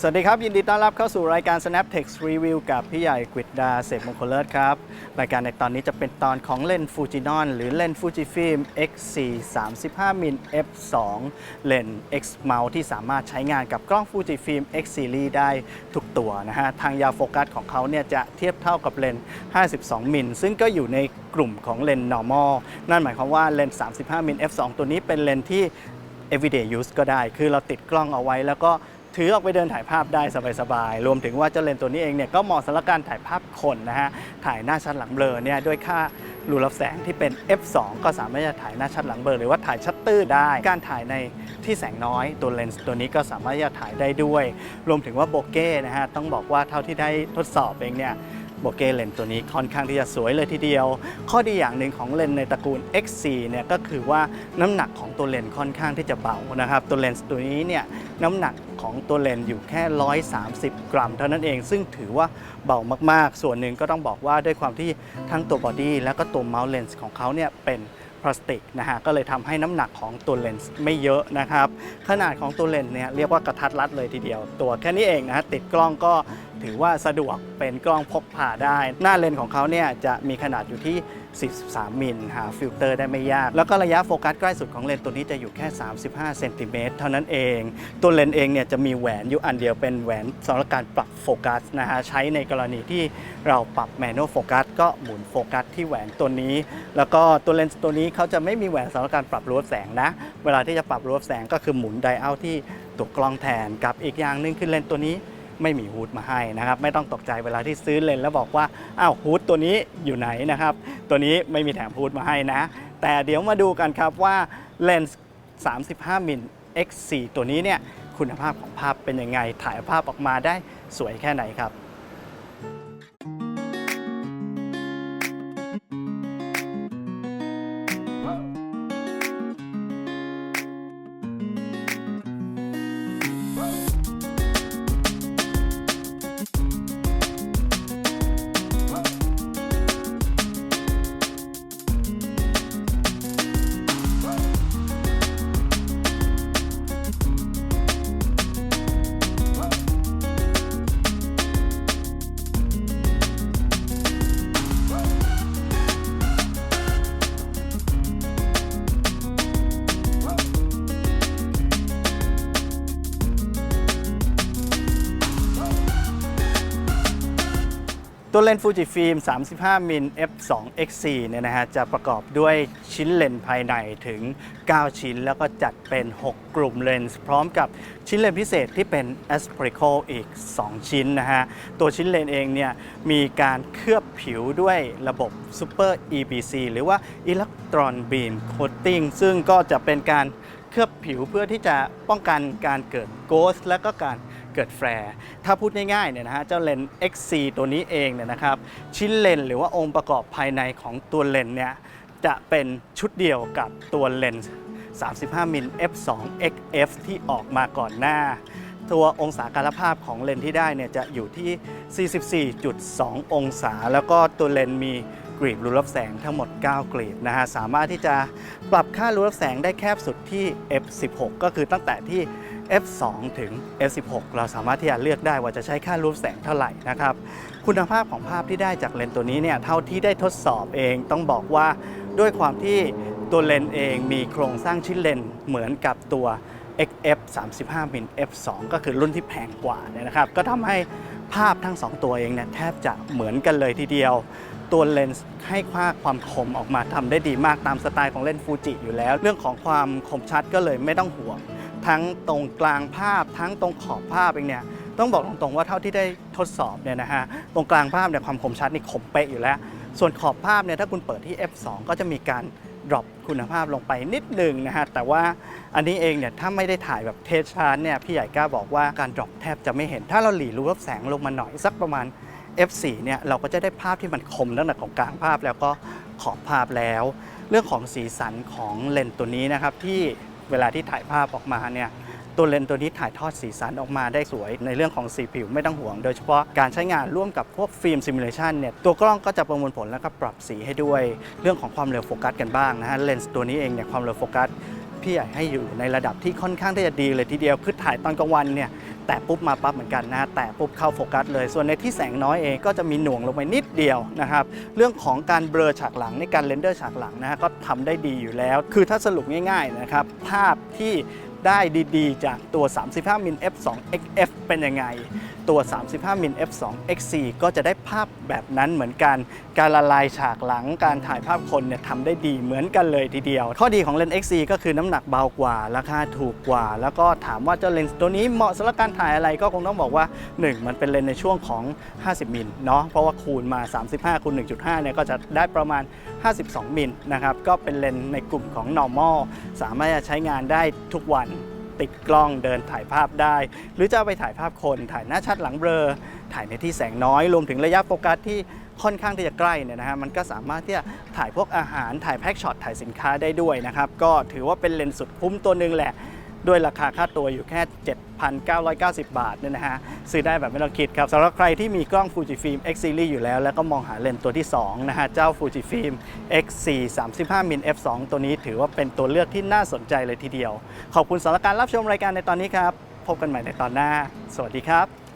สวัสดีครับ ยินดีต้อนรับเข้าสู่รายการ SnapText Review กับพี่ใหญ่กฤษดาเสพมงคลเลิศครับ รายการในตอนนี้จะเป็นตอนของเลนฟูจินอนหรือเลนฟูจิฟิล์ม X4 35มิล f2 เลน X mount ที่สามารถใช้งานกับกล้องฟูจิฟิล์ม X series ได้ทุกตัวนะฮะ ทางยาวโฟกัสของเขาเนี่ยจะเทียบเท่ากับเลนส์52มิลซึ่งก็อยู่ในกลุ่มของเลน normal นั่นหมายความว่าเลนส์35มิล f2 ตัวนี้เป็นเลนที่ everyday use ก็ได้ คือเราติดกล้องเอาไว้แล้วก็ ถือออกไปเดินถ่ายภาพได้สบายๆ รวมถึงว่าเจ้าเลนส์ตัวนี้เองเนี่ยก็เหมาะสำหรับการถ่ายภาพคนนะฮะ ถ่ายหน้าชัดหลังเบลอเนี่ยด้วยค่ารูรับแสงที่เป็น f2 ก็สามารถจะถ่ายหน้าชัดหลังเบลอหรือว่าถ่ายชัตเตอร์ได้ การถ่ายในที่แสงน้อยตัวเลนส์ตัวนี้ก็สามารถจะถ่ายได้ด้วย รวมถึงว่าโบเก้นะฮะต้องบอกว่าเท่าที่ได้ทดสอบเองเนี่ย โบเกเลนตัวนี้ค่อนข้างที่จะสวยเลยทีเดียว ข้อดีอย่างหนึ่งของเลนส์ในตระกูล X4 เนี่ยก็คือว่าน้ำหนักของตัวเลนส์ค่อนข้างที่จะเบานะครับ ตัวเลนส์ตัวนี้เนี่ยน้ำหนักของตัวเลนส์อยู่แค่ 130 กรัม เท่านั้นเอง ซึ่งถือว่าเบามากๆ ส่วนหนึ่งก็ต้องบอกว่าด้วยความที่ทั้งตัวบอดี้แล้วก็ตัวเมาส์เลนส์ของเขาเนี่ยเป็นพลาสติกนะฮะก็เลยทำให้น้ำหนักของตัวเลนส์ไม่เยอะนะครับ ขนาดของตัวเลนส์เนี่ยเรียกว่ากระทัดรัดเลยทีเดียว ตัวแค่นี้เองนะฮะติดกล้องก็ถือว่าสะดวกเป็นกล้องพกพาได้ หน้าเลนส์ของเขาเนี่ยจะมีขนาดอยู่ที่ 43 มิลหาฟิลเตอร์ได้ไม่ยาก แล้วก็ระยะโฟกัสใกล้สุดของเลนส์ตัวนี้จะอยู่แค่ 35 เซนติเมตรเท่านั้นเอง ตัวเลนส์เองเนี่ยจะมีแหวนอยู่อันเดียวเป็นแหวนสำหรับการปรับโฟกัสนะฮะใช้ในกรณีที่เราปรับแมนนวลโฟกัสก็หมุนโฟกัสที่แหวนตัวนี้ แล้วก็ตัวเลนส์ตัวนี้เขาจะไม่มีแหวนสำหรับการปรับรูรับแสงนะ เวลาที่จะปรับรูรับแสงก็คือหมุนไดเอาที่ตัวกล้องแทนกับอีกอย่างหนึ่งคือเลนส์ตัวนี้ ไม่มีฮูดมาให้นะครับ ไม่ต้องตกใจเวลาที่ซื้อเลนส์แล้วบอกว่าอ้าวฮูดตัวนี้อยู่ไหนนะครับ ตัวนี้ไม่มีแถมฮูดมาให้นะ แต่เดี๋ยวมาดูกันครับว่าเลนส์35มิล X4 ตัวนี้เนี่ยคุณภาพของภาพเป็นยังไงถ่ายภาพออกมาได้สวยแค่ไหนครับ ตัวเลนส์ฟูจิฟิล์ม 35 มิล f2 x4 เนี่ยนะฮะ จะประกอบด้วยชิ้นเลนส์ภายในถึง 9 ชิ้น แล้วก็จัดเป็น 6 กลุ่มเลนส์พร้อมกับชิ้นเลนส์พิเศษที่เป็น a s p r i c l e อีก 2 ชิ้นนะฮะ ตัวชิ้นเลนส์เองเนี่ย มีการเคลือบผิวด้วยระบบ Super EBC หรือว่า Electron Beam Coating ซึ่งก็จะเป็นการเคลือบผิวเพื่อที่จะป้องกันการเกิดโกสและก็การ เกิดแฟร์ถ้าพูดง่ายๆเนี่ยนะฮะเจ้าเลนส์ XC ตัวนี้เองเนี่ยนะครับชิ้นเลนส์หรือว่าองค์ประกอบภายในของตัวเลนส์เนี่ยจะเป็นชุดเดียวกับตัวเลนส์35มิล f2 xf ที่ออกมาก่อนหน้า ตัวองศาการภาพของเลนส์ที่ได้เนี่ยจะอยู่ที่ 44.2 องศา แล้วก็ตัวเลนส์มีกรีบรูรับแสงทั้งหมด 9 กรีบนะฮะ สามารถที่จะปรับค่ารูรับแสงได้แคบสุดที่ f16 ก็คือตั้งแต่ที่ f2 ถึง f16 เราสามารถที่จะเลือกได้ว่าจะใช้ค่ารูปแสงเท่าไหร่นะครับ คุณภาพของภาพที่ได้จากเลนส์ตัวนี้เนี่ยเท่าที่ได้ทดสอบเองต้องบอกว่าด้วยความที่ตัวเลนส์เองมีโครงสร้างชิ้นเลนส์เหมือนกับตัว XF 35มิล f2 ก็คือรุ่นที่แพงกว่าเนี่ยนะครับ ก็ทำให้ภาพทั้ง 2 ตัวเองเนี่ยแทบจะเหมือนกันเลยทีเดียว ตัวเลนส์ให้ค่าความคมออกมาทำได้ดีมากตามสไตล์ของเลนส์ฟูจิอยู่แล้ว เรื่องของความคมชัดก็เลยไม่ต้องห่วง ทั้งตรงกลางภาพ ทั้งตรงขอบภาพเองเนี่ยต้องบอกตรงๆว่าเท่าที่ได้ทดสอบเนี่ยนะฮะตรงกลางภาพเนี่ยความคมชัดนี่คมเป๊ะอยู่แล้ว ส่วนขอบภาพเนี่ยถ้าคุณเปิดที่ f2 ก็จะมีการดรอปคุณภาพลงไปนิดหนึ่งนะฮะแต่ว่าอันนี้เองเนี่ยถ้าไม่ได้ถ่ายแบบเทสชาร์เนี่ยพี่ใหญ่กล้าบอกว่าการดรอปแทบจะไม่เห็น ถ้าเราหลีรูรับแสงลงมาหน่อยสักประมาณ f4 เนี่ยเราก็จะได้ภาพที่มันคมตั้งแต่ของกลางภาพแล้วก็ขอบภาพแล้ว เรื่องของสีสันของเลนส์ตัวนี้นะครับที่ เวลาที่ถ่ายภาพออกมาเนี่ยตัวเลนส์ตัวนี้ถ่ายทอดสีสันออกมาได้สวย ในเรื่องของสีผิวไม่ต้องห่วง โดยเฉพาะการใช้งานร่วมกับพวกฟิล์มซิมูเลชันเนี่ยตัวกล้องก็จะประมวลผลแล้วก็ปรับสีให้ด้วย เรื่องของความเร็วโฟกัสกันบ้างนะฮะเลนส์ตัวนี้เองเนี่ยความเร็วโฟกัสพี่ใหญ่ให้อยู่ในระดับที่ค่อนข้างที่จะดีเลยทีเดียวคือถ่ายตอนกลางวันเนี่ย แตะปุ๊บมาปั๊บเหมือนกันนะแตะปุ๊บเข้าโฟกัสเลย ส่วนในที่แสงน้อยเองก็จะมีหน่วงลงไปนิดเดียวนะครับเรื่องของการเบลอฉากหลังในการเรนเดอร์ฉากหลังนะฮะก็ทำได้ดีอยู่แล้ว คือถ้าสรุปง่ายๆนะครับภาพที่ ได้ดีๆ จากตัว 35มิล f2 xf เป็นยังไง ตัว 35มิล f2 x4 ก็จะได้ภาพแบบนั้นเหมือนกัน การละลายฉากหลังการถ่ายภาพคนเนี่ยทำได้ดีเหมือนกันเลยทีเดียว ข้อดีของเลนส์ XC ก็คือน้ำหนักเบากว่า ราคาถูกกว่า แล้วก็ถามว่าเจ้าเลนส์ตัวนี้เหมาะสำหรับการถ่ายอะไรก็คงต้องบอกว่า 1 มันเป็นเลนส์ในช่วงของ 50มิลเนาะเพราะว่าคูณมา 35คูณ1.5เนี่ยก็จะได้ประมาณ52 มิลนะครับ ก็เป็นเลนส์ในกลุ่มของ normal สามารถจะใช้งานได้ทุกวันติดกล้องเดินถ่ายภาพได้ หรือจะไปถ่ายภาพคนถ่ายหน้าชัดหลังเบลอถ่ายในที่แสงน้อย รวมถึงระยะโฟกัสที่ค่อนข้างที่จะใกล้เนี่ยนะฮะมันก็สามารถที่จะถ่ายพวกอาหารถ่ายแพ็กช็อตถ่ายสินค้าได้ด้วยนะครับ ก็ถือว่าเป็นเลนส์สุดคุ้มตัวหนึ่งแหละ ด้วยราคาค่าตัวอยู่แค่ 7,990 บาทเนี่ยนะฮะซื้อได้แบบไม่ต้องคิดครับสำหรับใครที่มีกล้อง Fujifilm X Series อยู่แล้ว แล้วก็มองหาเลนส์ตัวที่ 2 นะฮะ เจ้า Fujifilm X4 35มิล f2 ตัวนี้ถือว่าเป็นตัวเลือกที่น่าสนใจเลยทีเดียว ขอบคุณสำหรับการรับชมรายการในตอนนี้ครับ พบกันใหม่ในตอนหน้า สวัสดีครับ